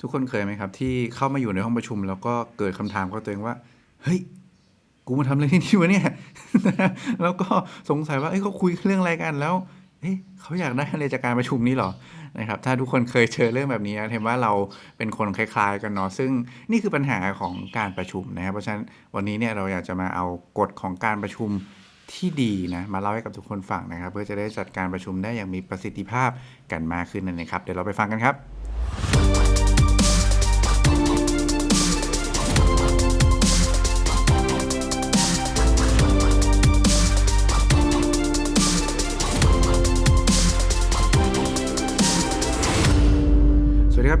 ทุกคนเคยไหมครับ ที่เข้ามาอยู่ในห้องประชุม แล้วก็เกิดคำถามกับตัวเองว่า เฮ้ย กูมาทำอะไรที่นี่วะเนี่ย แล้วก็สงสัยว่าเอ้ยเขาคุยเรื่องอะไรกันแล้วเอ๊ะเขาอยากได้อะไรจากการประชุมนี้เหรอนะครับ ถ้าทุกคนเคยเจอเรื่องแบบนี้นะเห็นว่าเราเป็นคนคล้ายๆกันเนาะซึ่งนี่คือปัญหาของการประชุมนะครับ เพราะฉะนั้นวันนี้เนี่ยเราอยากจะมาเอากฎของการประชุมที่ดีนะมาเล่าให้กับทุกคนฟังนะครับ เพื่อจะได้จัดการประชุมได้อย่างมีประสิทธิภาพกันมากขึ้นนั่นเองครับเดี๋ยวเราไปฟังกันครับ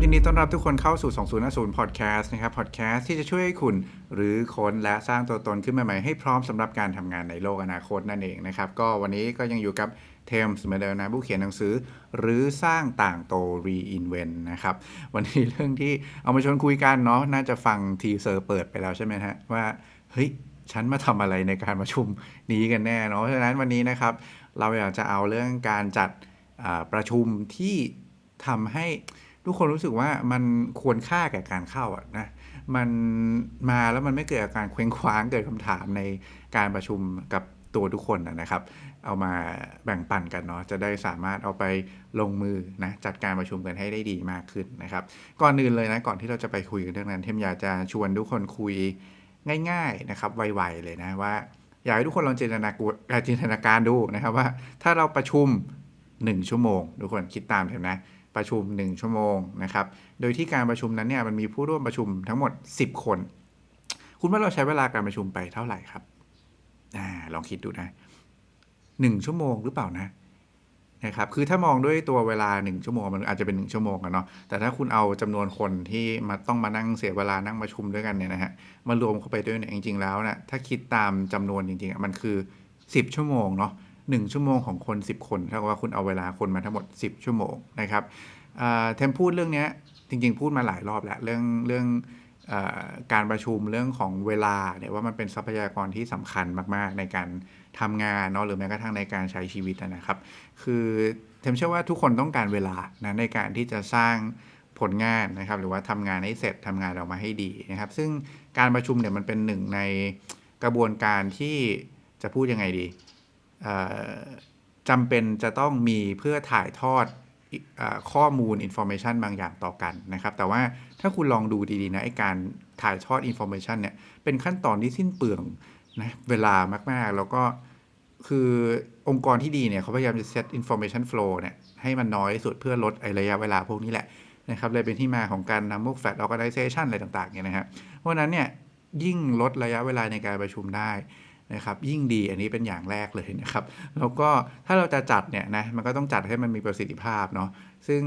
ยินดีต้อนรับทุกคนเข้าสู่ 2050 Podcast นะครับ Podcast ที่จะช่วยให้คุณหรือคนและสร้างตัวตนขึ้นมาใหม่ให้พร้อมสำหรับการทำงานในโลกอนาคตนั่นเองนะครับ ก็วันนี้ก็ยังอยู่กับเทมส์เหมือนเดิมนะผู้เขียนหนังสือ หรือสร้างต่างโต reinvent นะครับ วันนี้เรื่องที่เอามาชวนคุยกันเนาะน่าจะฟังทีเซอร์เปิดไปแล้วใช่ไหมฮะว่าเฮ้ยฉันมาทำอะไรในการประชุมนี้กันแน่เนาะฉะนั้นวันนี้นะครับ เราอยากจะเอาเรื่องการจัดประชุมที่ทำให้ ทุกคนรู้สึกว่ามันควรค่าแก่การเข้าอะนะมันมาแล้วมันไม่เกิดอาการเคว้งคว้างเกิดคำถามในการประชุมกับตัวทุกคนนะนะครับ เอามาแบ่งปันกันเนาะจะได้สามารถเอาไปลงมือนะจัดการประชุมกันให้ได้ดีมากขึ้นนะครับ ก่อนอื่นเลยนะก่อนที่เราจะไปคุยกันเรื่องนั้น เทมอยากจะชวนทุกคนคุยง่าย ๆนะครับไวๆเลยนะว่า อยากให้ทุกคนลองจินตนาการจินตนาการดูนะครับว่าถ้าเราประชุม 1 ชั่วโมง ทุกคนคิดตามเถอะนะ ประชุม 1 ชั่วโมงนะครับ โดยที่การประชุมนั้นเนี่ยมันมีผู้ร่วมประชุมทั้งหมด 10 คน คุณว่าเราใช้เวลาการประชุมไปเท่าไหร่ครับอ่าลองคิดดูนะ 1 ชั่วโมงหรือเปล่านะนะครับ คือถ้ามองด้วยตัวเวลา 1 ชั่วโมงมันอาจจะเป็น 1 ชั่วโมงกันเนาะ แต่ถ้าคุณเอาจำนวนคนที่มาต้องมานั่งเสียเวลานั่งประชุมด้วยกันเนี่ยนะฮะ มารวมเข้าไปด้วยเนี่ยจริง ๆ แล้วนะถ้าคิดตามจำนวนจริงๆ มันคือ 10 ชั่วโมงเนาะ หนึ่งชั่วโมงของคน 10 คนเท่ากับว่าคุณเอาเวลาคนมาทั้งหมด 10 ชั่วโมงนะครับเทมพูดเรื่องนี้จริง ๆ พูดมาหลายรอบแล้วเรื่องเรื่องอการประชุมเรื่องของเวลาเนี่ยว่ามันเป็นทรัพยากรที่สำคัญมากๆ ในการทำงานเนาะหรือแม้กระทั่งในการใช้ชีวิตนะครับ คือเทมเชื่อว่าทุกคนต้องการเวลานะในการที่จะสร้างผลงานนะครับ หรือว่าทำงานให้เสร็จทำงานออกมาให้ดีนะครับ ซึ่งการประชุมเนี่ยมันเป็นหนึ่งในกระบวนการที่จะพูดยังไงดี จำเป็นจะต้องมีเพื่อถ่ายทอดอข้อมูล information บางอย่างต่อกันนะครับ แต่ว่าถ้าคุณลองดูดีๆนะไอการถ่ายทอด information เนี่ยเป็นขั้นตอนที่สิ้นเปลืองนะเวลามากๆ แล้วก็คือองค์กรที่ดีเนี่ยเขาพยายามจะ set information flow เนี่ยให้มันน้อยที่สุดเพื่อลดไอระยะเวลาพวกนี้แหละนะครับเลยเป็นที่มาของการนำพวก flat organization อะไรต่างๆเนี่ยนะครับเพราะฉะนั้นเนี่ยยิ่งลดระยะเวลาในการประชุมได้ นะครับยิ่งดีอันนี้เป็นอย่างแรกเลยนะครับ แล้วก็ถ้าเราจะจัดเนี่ยนะมันก็ต้องจัดให้มันมีประสิทธิภาพเนาะซึ่ง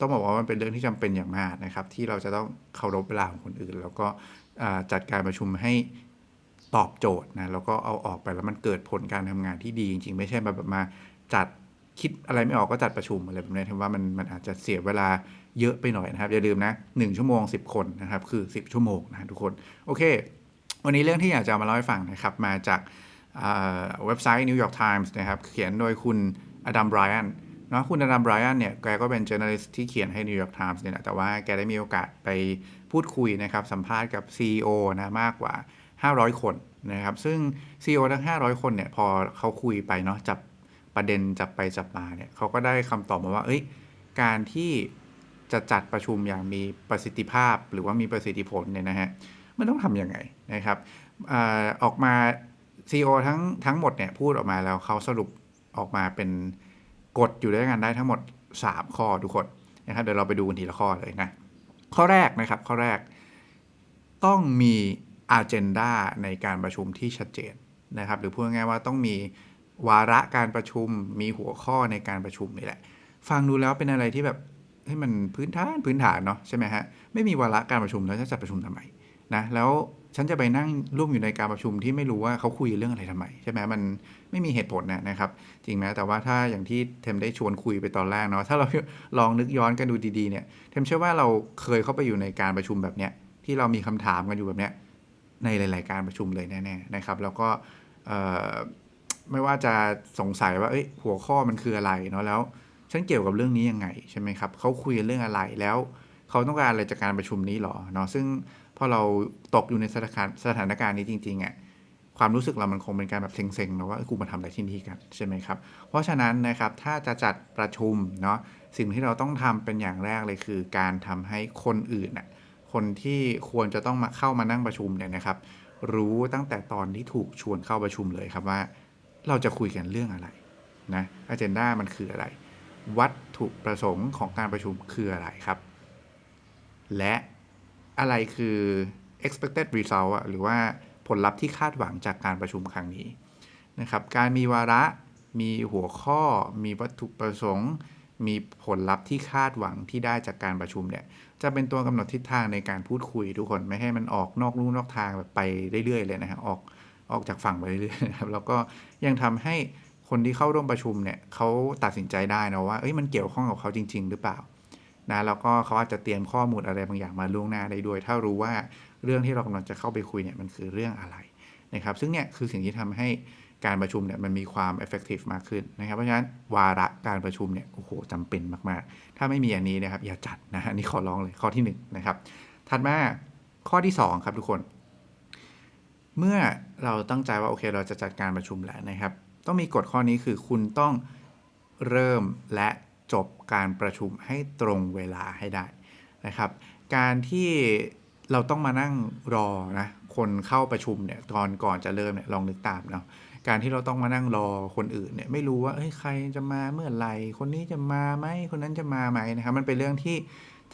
ต้องบอกว่ามันเป็นเรื่องที่จำเป็นอย่างมากนะครับ ที่เราจะต้องเคารพเวลาของคนอื่น แล้วก็จัดการประชุมให้ตอบโจทย์นะแล้วก็เอาออกไปแล้วมันเกิดผลการทำงานที่ดีจริงๆ ไม่ใช่มาแบบมาจัดคิดอะไรไม่ออกก็จัดประชุมอะไรแบบนี้ถือว่ามันมันอาจจะเสียเวลาเยอะไปหน่อยนะครับ อย่าลืมนะ1ชั่วโมง 10 คนนะครับ คือ 10 ชั่วโมงนะทุกคน โอเค วันนี้เรื่องที่อยากจะมาเล่าให้ฟังนะครับ มาจากเว็บไซต์ New York Times นะครับ เขียนโดยคุณอดัมไบรอันเนาะคุณอดัมไบรอันเนี่ย แกก็เป็น journalist ที่เขียนให้ New York Times เนี่ยแหละแต่ว่าแกได้มีโอกาสไปพูดคุยนะครับ สัมภาษณ์กับ CEO นะมากกว่า 500 คนนะครับ ซึ่ง CEO ทั้ง 500 คนเนี่ย พอเขาคุยไปเนาะจับประเด็นจับไปจับมาเนี่ยเขาก็ได้คำตอบมาว่า เอ้ย การที่จะจัดประชุมอย่างมีประสิทธิภาพ หรือว่ามีประสิทธิผลเนี่ยนะฮะมันต้องทำยังไง นะครับอออกมา CEO ทั้งทั้งหมดเนี่ยพูดออกมาแล้วเขาสรุปออกมาเป็นกฎอยู่ด้วยกันได้ทั้งหมด 3 ข้อทุกคนนะครับเดี๋ยวเราไปดูกันทีละข้อเลยนะข้อแรกนะครับข้อแรกต้องมี agenda ในการประชุมที่ชัดเจนนะครับหรือพูดง่ายๆว่าต้องมีวาระการประชุมมีหัวข้อในการประชุมนี่แหละ ฟังดูแล้วเป็นอะไรที่แบบให้มันพื้นฐานพื้นฐานเนาะใช่ไหมฮะไม่มีวาระการประชุมแล้วจะจัดประชุมทำไมนะแล้ว ฉันจะไปนั่งร่วมอยู่ในการประชุมที่ไม่รู้ว่าเขาคุยเรื่องอะไรทำไมใช่ไหมมันไม่มีเหตุผลนะนะครับ จริงไหมแต่ว่าถ้าอย่างที่เทมได้ชวนคุยไปตอนแรกเนาะถ้าเราลองนึกย้อนกันดูดีๆเนี่ยเทมเชื่อว่าเราเคยเข้าไปอยู่ในการประชุมแบบเนี้ยที่เรามีคำถามกันอยู่แบบเนี้ยในหลาย ๆ การประชุมเลยแน่ๆนะครับ แล้วก็ไม่ว่าจะสงสัยว่าเอ้หัวข้อมันคืออะไรเนาะแล้วฉันเกี่ยวกับเรื่องนี้ยังไงใช่ไหมครับเขาคุยเรื่องอะไรแล้ว เขาต้องการอะไรจากการประชุมนี้หรอเนาะซึ่งพอเราตกอยู่ในสถานการณ์สถานการณ์นี้จริงๆอะ่ะความรู้สึกเรามันคงเป็นการแบบเซ็งๆเนาะว่ากูมาทำอะไรที่นี่กันใช่ไหมครับ เพราะฉะนั้นนะครับถ้าจะจัดประชุมเนาะสิ่งที่เราต้องทำเป็นอย่างแรกเลยคือ การทำให้คนอื่นน่ะคนที่ควรจะต้องมาเข้ามานั่งประชุมเนี่ยนะครับ รู้ตั้งแต่ตอนที่ถูกชวนเข้าประชุมเลยครับว่า เราจะคุยกันเรื่องอะไรนะอเจนดามันคืออะไร วัตถุประสงค์ของการประชุมคืออะไรครับ และอะไรคือ expected result อะหรือว่าผลลัพธ์ที่คาดหวังจากการประชุมครั้งนี้นะครับ การมีวาระ มีหัวข้อ มีวัตถุประสงค์ มีผลลัพธ์ที่คาดหวังที่ได้จากการประชุมเนี่ย จะเป็นตัวกำหนดทิศทางในการพูดคุยทุกคน ไม่ให้มันออกนอกลู่นอกทางแบบไปเรื่อยๆเลยนะฮะออกออกจากฝั่งไปเรื่อยๆนะครับ แล้วก็ยังทำให้คนที่เข้าร่วมประชุมเนี่ยเขาตัดสินใจได้นะว่า เอ้ยมันเกี่ยวข้องกับเขาจริง ๆ หรือเปล่า นะแล้วก็เขาอาจจะเตรียมข้อมูลอะไรบางอย่างมาล่วงหน้าได้ด้วย ถ้ารู้ว่าเรื่องที่เรากำลังจะเข้าไปคุยเนี่ยมันคือเรื่องอะไรนะครับ ซึ่งเนี่ยคือสิ่งที่ทำให้การประชุมเนี่ยมันมีความ effective มากขึ้นนะครับ เพราะฉะนั้นวาระการประชุมเนี่ยโอ้โหจำเป็นมาก ๆ ถ้าไม่มีอันนี้นะครับ อย่าจัดนะอันนี้ขอร้องเลยข้อที่1นนะครับ ถัดมาข้อที่ 2 ครับทุกคน เมื่อเราตั้งใจว่าโอเคเราจะจัดการประชุมแล้วนะครับ ต้องมีกฎข้อนี้คือคุณต้องเริ่มและ จบการประชุมให้ตรงเวลาให้ได้นะครับ การที่เราต้องมานั่งรอนะคนเข้าประชุมเนี่ยตอนก่อนจะเริ่มเนี่ยลองนึกตามเนาะการที่เราต้องมานั่งรอคนอื่นเนี่ยไม่รู้ว่าเอ้ยใครจะมาเมื่อไหร่คนนี้จะมาไหมคนนั้นจะมาไหมนะครับมันเป็นเรื่องที่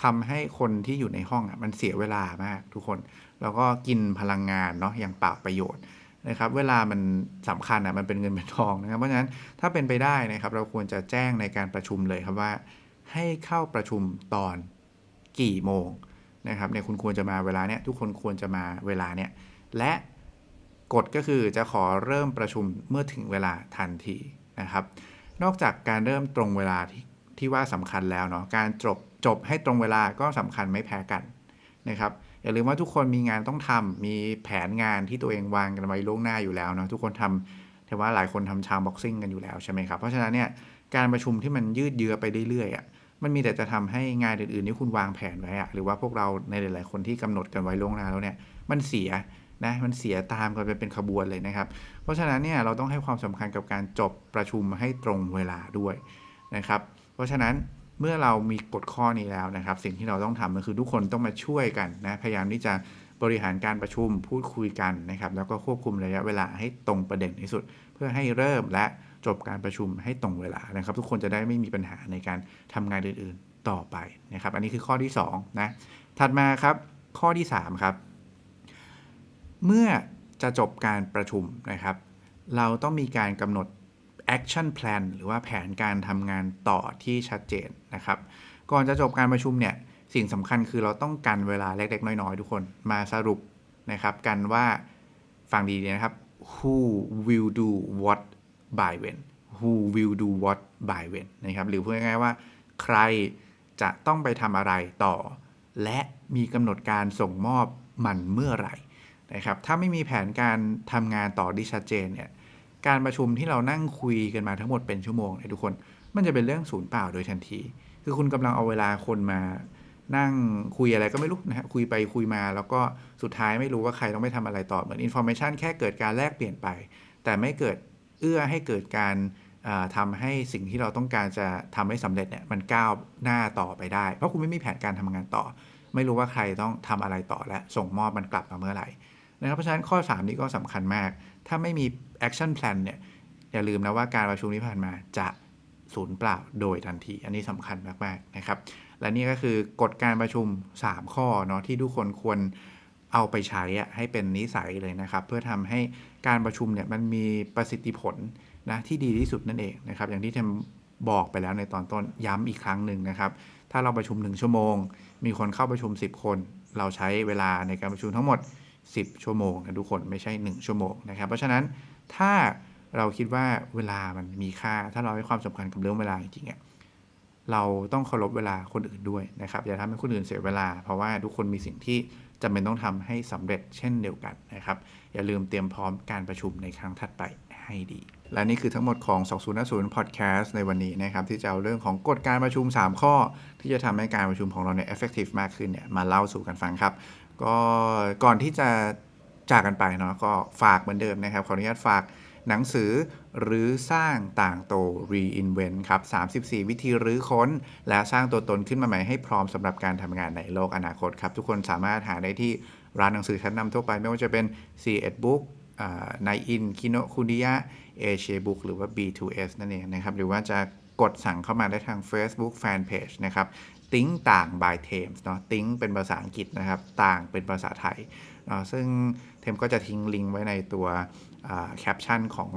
ทำให้คนที่อยู่ในห้องอะมันเสียเวลามากทุกคน แล้วก็กินพลังงานเนาะอย่างเปล่าประโยชน์ นะครับเวลามันสำคัญอะมันเป็นเงินเป็นทองนะครับ เพราะฉะนั้นถ้าเป็นไปได้นะครับ เราควรจะแจ้งในการประชุมเลยครับว่า ให้เข้าประชุมตอนกี่โมงนะครับเนี่ยคุณควรจะมาเวลาเนี้ยทุกคนควรจะมาเวลาเนี้ยและกฎก็คือจะขอเริ่มประชุมเมื่อถึงเวลาทันทีนะครับ นอกจากการเริ่มตรงเวลาที่ที่ว่าสำคัญแล้วเนาะการจบจบให้ตรงเวลาก็สำคัญไม่แพ้กันนะครับ อย่าลืมว่าทุกคนมีงานต้องทำมีแผนงานที่ตัวเองวางกันไว้ล่วงหน้าอยู่แล้วเนาะทุกคนทำแต่ว่าหลายคนทำชามบ็อกซิ่งกันอยู่แล้วใช่ไหมครับ เพราะฉะนั้นเนี่ยการประชุมที่มันยืดเยื้อไปเรื่อยๆอะมันมีแต่จะทำให้งานอื่นๆที่คุณวางแผนไว้อะหรือว่าพวกเราในหลายๆคนที่กำหนดกันไว้ล่วงหน้าแล้วเนี่ยมันเสียนะมันเสียตามกันไปเป็นขบวนเลยนะครับ เพราะฉะนั้นเนี่ยเราต้องให้ความสำคัญกับการจบประชุมให้ตรงเวลาด้วยนะครับ เพราะฉะนั้น เมื่อเรามีกฎข้อนี้แล้วนะครับ สิ่งที่เราต้องทำก็คือทุกคนต้องมาช่วยกันนะพยายามที่จะบริหารการประชุมพูดคุยกันนะครับ แล้วก็ควบคุมระยะเวลาให้ตรงประเด็นที่สุด เพื่อให้เริ่มและจบการประชุมให้ตรงเวลานะครับ ทุกคนจะได้ไม่มีปัญหาในการทำงานอื่นๆต่อไปนะครับ อันนี้คือข้อที่2นะถัดมาครับข้อที่3ครับเมื่อจะจบการประชุมนะครับ เราต้องมีการกำหนด action plan หรือว่าแผนการทำงานต่อที่ชัดเจนนะครับ ก่อนจะจบการประชุมเนี่ยสิ่งสำคัญคือเราต้องกันเวลาเล็กๆ น้อยๆ ทุกคนมาสรุปนะครับกันว่าฟังดีๆนะครับ who will do what by when who will do what by when นะครับหรือพูดง่ายๆว่า ใครจะต้องไปทำอะไรต่อ และมีกำหนดการส่งมอบมันเมื่อไหร่นะครับถ้าไม่มีแผนการทำงานต่อที่ชัดเจนเนี่ย การประชุมที่เรานั่งคุยกันมาทั้งหมดเป็นชั่วโมงเนี่ยทุกคน มันจะเป็นเรื่องศูนย์เปล่าโดยทันที คือคุณกำลังเอาเวลาคนมานั่งคุยอะไรก็ไม่รู้นะฮะคุยไปคุยมา แล้วก็สุดท้ายไม่รู้ว่าใครต้องไปทำอะไรต่อเหมือนอินโฟมชันแค่เกิดการแลกเปลี่ยนไป แต่ไม่เกิดเอื้อให้เกิดการทำให้สิ่งที่เราต้องการจะทำให้สำเร็จเนี่ยมันก้าวหน้าต่อไปได้ เพราะคุณไม่มีแผนการทำงานต่อ ไม่รู้ว่าใครต้องทำอะไรต่อและส่งมอบมันกลับมาเมื่อไหร่นะครับเพราะฉะนั้นข้อ 3 นี้ก็สำคัญมาก ถ้าไม่มี action plan เนี่ยอย่าลืมนะว่าการประชุมที่ผ่านมาจะสูญเปล่าโดยทันที อันนี้สำคัญมากๆนะครับ และนี่ก็คือกฎการประชุม 3 ข้อเนาะที่ทุกคนควรเอาไปใช้ให้เป็นนิสัยเลยนะครับ เพื่อทำให้การประชุมเนี่ยมันมีประสิทธิผลนะที่ดีที่สุดนั่นเองนะครับ อย่างที่เทมบอกไปแล้วในตอนต้นย้ำอีกครั้งหนึ่งนะครับ ถ้าเราประชุม 1 ชั่วโมง มีคนเข้าประชุม 10 คน เราใช้เวลาในการประชุมทั้งหมด 10 ชั่วโมงนะทุกคนไม่ใช่ 1 ชั่วโมงนะครับ เพราะฉะนั้น ถ้าเราคิดว่าเวลามันมีค่า ถ้าเราให้ความสำคัญกับเรื่องเวลาจริงๆเราต้องเคารพเวลาคนอื่นด้วยนะครับ อย่าทำให้คนอื่นเสียเวลา เพราะว่าทุกคนมีสิ่งที่จำเป็นต้องทำให้สำเร็จเช่นเดียวกันนะครับ อย่าลืมเตรียมพร้อมการประชุมในครั้งถัดไปให้ดี และนี่คือทั้งหมดของ 2050 Podcast ในวันนี้นะครับ ที่จะเอาเรื่องของกฎการประชุม 3 ข้อ ที่จะทำให้การประชุมของเราเนี่ย effective มากขึ้นเนี่ยมาเล่าสู่กันฟังครับ ก็ก่อนที่จะ จากกันไปเนาะก็ฝากเหมือนเดิมนะครับ ขออนุญาตฝากหนังสือหรือสร้างต่างโต reinvent ครับ 34 วิธีรื้อค้น และสร้างตัวตนขึ้นมาใหม่ให้พร้อมสำหรับการทำงานในโลกอนาคตครับ ทุกคนสามารถหาได้ที่ร้านหนังสือชั้นนำทั่วไป ไม่ว่าจะเป็น c 1 Book นายอินคิโนคุนิยะเอเชียบุ๊กหรือว่า B2S นั่นเองนะครับ หรือว่าจะกดสั่งเข้ามาได้ทาง Facebook Fanpage นะครับติ้งต่าง by Thames เนาะติ้งเป็นภาษาอังกฤษนะครับ ต่างเป็นภาษาไทย ซึ่งเทมก็จะทิ้งลิงก์ไว้ในตัวแคปชั่นของ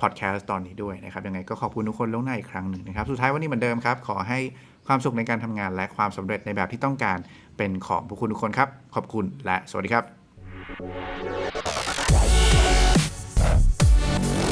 พอดแคสต์ตอนนี้ด้วยนะครับยังไงก็ขอบคุณทุกคนล่วงหน้าอีกครั้งหนึ่งนะครับ สุดท้ายวันนี้เหมือนเดิมครับ ขอให้ความสุขในการทำงานและความสำเร็จในแบบที่ต้องการเป็นของพวกคุณทุกคนครับ ขอบคุณและสวัสดีครับ